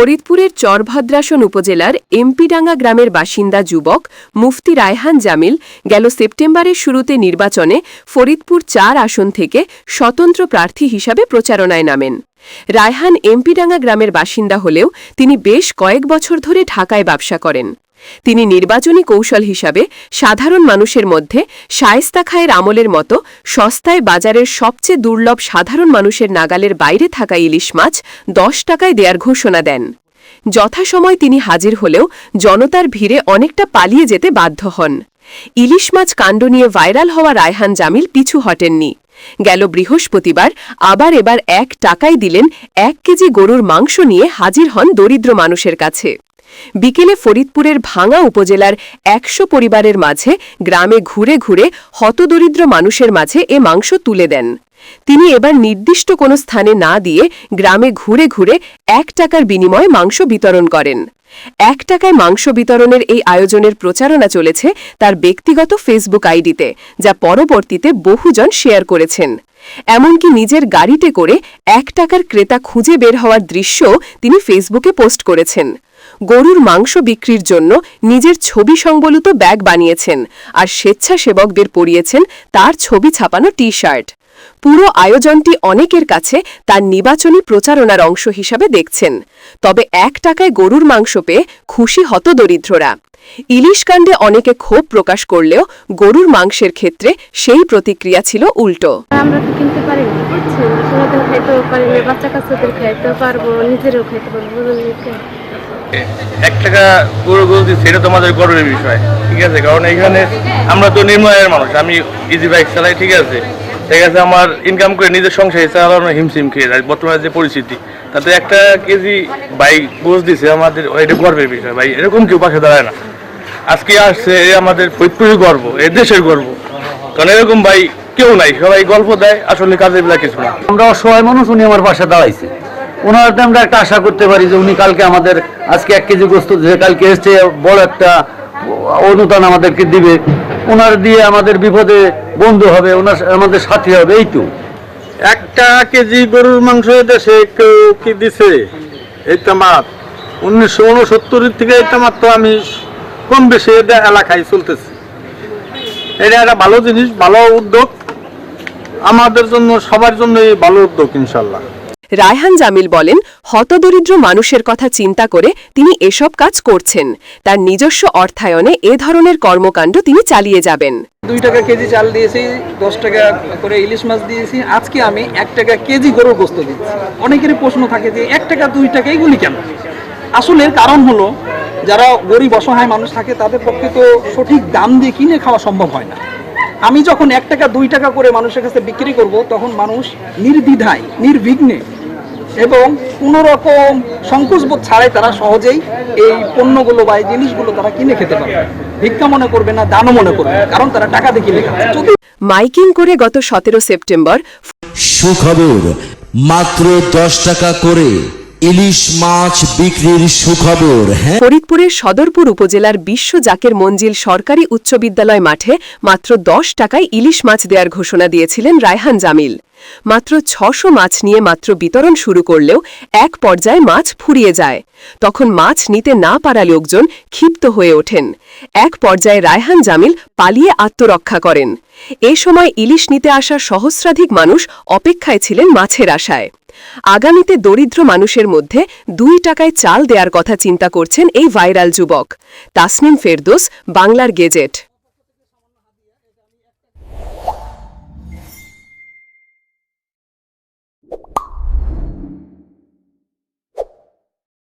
ফরিদপুরের চরভদ্রাসন উপজেলার এমপিডাঙ্গা গ্রামের বাসিন্দা যুবক মুফতি রায়হান জামিল গেল সেপ্টেম্বরের শুরুতে নির্বাচনে ফরিদপুর চার আসন থেকে স্বতন্ত্র প্রার্থী হিসাবে প্রচারণায় নামেন। রায়হান এমপিডাঙ্গা গ্রামের বাসিন্দা হলেও তিনি বেশ কয়েক বছর ধরে ঢাকায় ব্যবসা করেন। তিনি নির্বাচনী কৌশল হিসাবে সাধারণ মানুষের মধ্যে শায়েস্তা খায়ের আমলের মতো সস্তায় বাজারের সবচেয়ে দুর্লভ সাধারণ মানুষের নাগালের বাইরে থাকা ইলিশ মাছ দশ টাকায় দেয়ার ঘোষণা দেন। যথাসময় তিনি হাজির হলেও জনতার ভিড়ে অনেকটা পালিয়ে যেতে বাধ্য হন। ইলিশ মাছ কাণ্ড নিয়ে ভাইরাল হওয়া রায়হান জামিল পিছু হটেননি। গেল বৃহস্পতিবার আবার এবার এক টাকায় দিলেন এক কেজি গরুর মাংস নিয়ে হাজির হন দরিদ্র মানুষের কাছে। বিকেলে ফরিদপুরের ভাঙা উপজেলার একশো পরিবারের মাঝে গ্রামে ঘুরে ঘুরে হতদরিদ্র মানুষের মাঝে এ মাংস তুলে দেন। তিনি এবার নির্দিষ্ট কোনো স্থানে না দিয়ে গ্রামে ঘুরে ঘুরে এক টাকার বিনিময়ে মাংস বিতরণ করেন। এক টাকায় মাংস বিতরণের এই আয়োজনের প্রচারণা চলেছে তার ব্যক্তিগত ফেসবুক আইডিতে, যা পরবর্তীতে বহুজন শেয়ার করেছেন। এমনকি নিজের গাড়িতে করে এক টাকার ক্রেতা খুঁজে বের হওয়ার দৃশ্যও তিনি ফেসবুকে পোস্ট করেছেন। গরুর মাংস বিক্রির জন্য নিজের ছবি সংবলিত ব্যাগ বানিয়েছেন আর স্বেচ্ছাসেবকদের পরিয়েছেন তার ছবি ছাপানো টি শার্ট পুরো আয়োজনটি অনেকের কাছে তার নির্বাচনী প্রচারণার অংশ হিসাবে দেখছেন। তবে এক টাকায় গরুর মাংস পেয়ে খুশি হত দরিদ্ররা ইলিশ কাণ্ডে অনেকে ক্ষোভ প্রকাশ করলেও গরুর মাংসের ক্ষেত্রে সেই প্রতিক্রিয়া ছিল উল্টো। আমরা তো কিনতে পারি এক টাকা গরু বলছি সেটা তো আমাদের গর্বের বিষয়, ঠিক আছে? কারণ এখানে আমরা তো নির্ময়ের মানুষ, আমি ইজি বাইক চালাই, ঠিক আছে? ঠিক আছে আমার ইনকাম করে নিজের সংসারে চালানো হিমশিম খেয়ে যায় বর্তমানে যে পরিস্থিতি, তাতে একটা কেজি বাইক বোঝ দিছে, আমাদের এটা গর্বের বিষয়, ভাই, এরকম কেউ পাশে দাঁড়ায় না। আজকে আসছে, এ আমাদের ফরিদপুরের গর্ব, এ দেশের গর্ব। কারণ এরকম ভাই কেউ নাই, সবাই গল্প দেয়, আসলে কাজের বেলা কিছু না। আমরা অসহায় মানুষ, উনি আমার পাশে দাঁড়াইছে। ওনার তো আমরা একটা আশা করতে পারি যে উনি কালকে আমাদের, আজকে এক কেজি গোস্ত যে কালকে এসছে বড় একটা অনুদান আমাদেরকে দিবে। ওনার দিয়ে আমাদের বিপদে বন্ধু হবে, ওনার আমাদের সাথী হবে, এই তো। একটা কেজি গরুর মাংস দেশে কেউ কি দিছে? এই তামাত উনিশশো উনসত্তরের থেকে এই তামাত তো আমি কম বেশি এটা এলাকায় চলতেছি। এটা একটা ভালো জিনিস, ভালো উদ্যোগ। আমাদের জন্য, সবার জন্যই ভালো উদ্যোগ, ইনশাল্লাহ। রায়হান জামিল বলেন, হতদরিদ্র মানুষের কথা চিন্তা করে তিনি এসব কাজ করছেন। তার নিজস্ব অর্থায়নে এ ধরনের কর্মকাণ্ড তিনি চালিয়ে যাবেন। দুই টাকা কেজি চাল দিয়েছি, দশ টাকা করে ইলিশ মাছ দিয়েছি। আজকে আমি এক টাকা কেজি গরুর গোস্ত দিচ্ছি। অনেকেরই প্রশ্ন থাকে যে, এক টাকা, দুই টাকা, এগুলি কেন? আসলে কারণ হলো, যারা গরিব, অসহায় মানুষ থাকে, তাদের পক্ষে তো সঠিক দাম দিয়ে কিনে খাওয়া সম্ভব হয় না। আমি যখন এক টাকা, দুই টাকা করে মানুষের কাছে বিক্রি করব, তখন মানুষ নির্দ্বিধায়, নির্বিঘ্নে এবং কোনো রকম সংকোচবোধ ছাড়াই তারা সহজেই এই পণ্যগুলো বা এই জিনিসগুলো তারা কিনে খেতে পারবে। ভিক্ষা মনে করবে না দানও মনে করবে কারণ তারা টাকা দিয়ে কিনে খাচ্ছে। যদি মাইকিং করে গত সতেরো সেপ্টেম্বর সুখবর মাত্র দশ টাকা করে। ইলিশ মাছ বিক্রির সুখবর হ্যাঁ? ফরিদপুরের সদরপুর উপজেলার বিশ্ব জাকের মঞ্জিল সরকারি উচ্চ বিদ্যালয় মাঠে মাত্র দশ টাকায় ইলিশ মাছ দেওয়ার ঘোষণা দিয়েছিলেন রায়হান জামিল। মাত্র ছশো মাছ নিয়ে মাত্র বিতরণ শুরু করলেও এক পর্যায়ে মাছ ফুরিয়ে যায়। তখন মাছ নিতে না পারা লোকজন ক্ষিপ্ত হয়ে ওঠেন। এক পর্যায়ে রায়হান জামিল পালিয়ে আত্মরক্ষা করেন। এ সময় ইলিশ নিতে আসা সহস্রাধিক মানুষ অপেক্ষায় ছিলেন মাছের আশায়। আগামীতে দরিদ্র মানুষের মধ্যে দুই টাকায় চাল দেয়ার কথা চিন্তা করছেন এই ভাইরাল যুবক। তাসনিম ফেরদোস, বাংলার গেজেট।